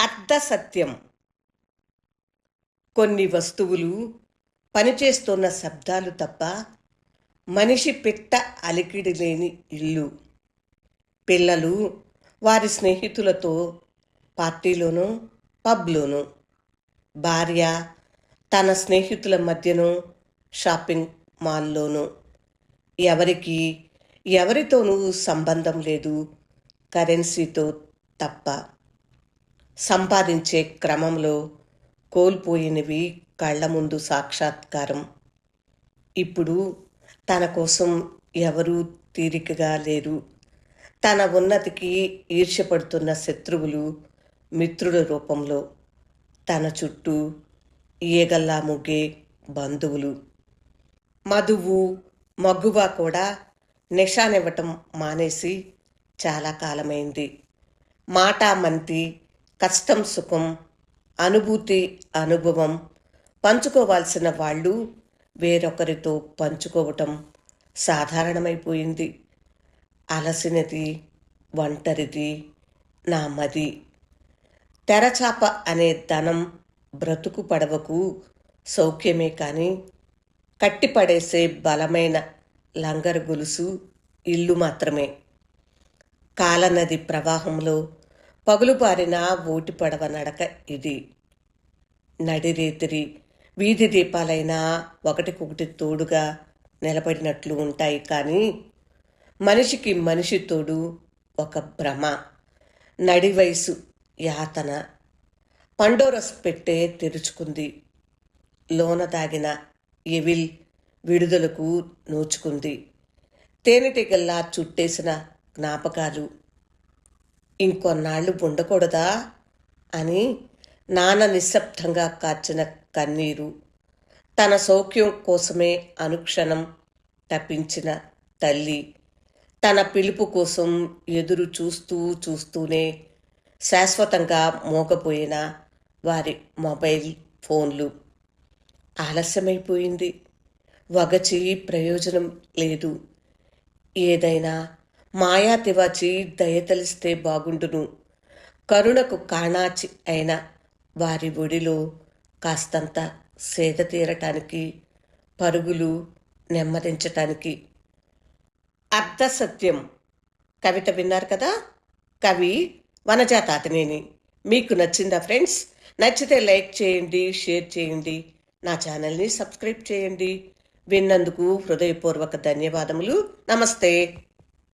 అర్ధ సత్యం. కొన్ని వస్తువులు పనిచేస్తున్న శబ్దాలు తప్ప మనిషి పిట్ట అలికిడి లేని ఇల్లు. పిల్లలు వారి స్నేహితులతో పార్టీలోనూ పబ్లోనూ. భార్య తన స్నేహితుల మధ్యను షాపింగ్ మాల్లోనూ. ఎవరికి ఎవరితోనూ సంబంధం లేదు కరెన్సీతో తప్ప. సంపాదించే క్రమంలో కోల్పోయినవి కళ్ళ ముందు సాక్షాత్కారం. ఇప్పుడు తన కోసం ఎవరూ తీరికగా లేరు. తన ఉన్నతికి ఈర్ష్యపడుతున్న శత్రువులు మిత్రుల రూపంలో తన చుట్టూ ఈగల్లా ముగ్గే బంధువులు. మధువు మగ్గువ కూడా నిషానివ్వటం మానేసి చాలా కాలమైంది. మాటా మంతి కష్టం సుఖం అనుభూతి అనుభవం పంచుకోవాల్సిన వాళ్ళు వేరొకరితో పంచుకోవటం సాధారణమైపోయింది. అలసినది ఒంటరిది నా మది తెరచాప అనే ధనం బ్రతుకు పడవకు సౌఖ్యమే కానీ కట్టిపడేసే బలమైన లంగరు గొలుసు ఇల్లు మాత్రమే. కాలనది ప్రవాహంలో పగులుబారిన ఓటి పడవ నడక ఇది. నడిరేతిరి వీధి దీపాలైనా ఒకటికొకటి తోడుగా నిలబడినట్లు ఉంటాయి కానీ మనిషికి మనిషి తోడు ఒక భ్రమ. నడి వయసు యాతన. పండోరస్ పెట్టే తెరుచుకుంది. లోన తాగిన ఎవిల్ విడుదలకు నోచుకుంది. తేనెటీగల్లా చుట్టేసిన జ్ఞాపకాలు. ఇంకొన్నాళ్ళు ఉండకూడదా? అని నాన్న నిశ్శబ్దంగా కార్చిన కన్నీరు తన సౌఖ్యం కోసమే అనుక్షణం తప్పించిన తల్లి తన పిలుపు కోసం ఎదురు చూస్తూ చూస్తూనే శాశ్వతంగా మోగపోయిన వారి మొబైల్ ఫోన్లు. ఆలస్యమైపోయింది. వగచి ప్రయోజనం లేదు. ఏదైనా మాయా తివాచి దయతలిస్తే బాగుండును. కరుణకు కాణాచి అయిన వారి ఒడిలో కాస్తంత సేద తీరటానికి పరుగులు నెమ్మదించటానికి. అర్ధ సత్యం కవిత విన్నారు కదా? కవి వనజాతాతనేని. మీకు నచ్చిందా ఫ్రెండ్స్? నచ్చితే లైక్ చేయండి షేర్ చేయండి. నా ఛానల్ని సబ్స్క్రైబ్ చేయండి. విన్నందుకు హృదయపూర్వక ధన్యవాదములు. నమస్తే.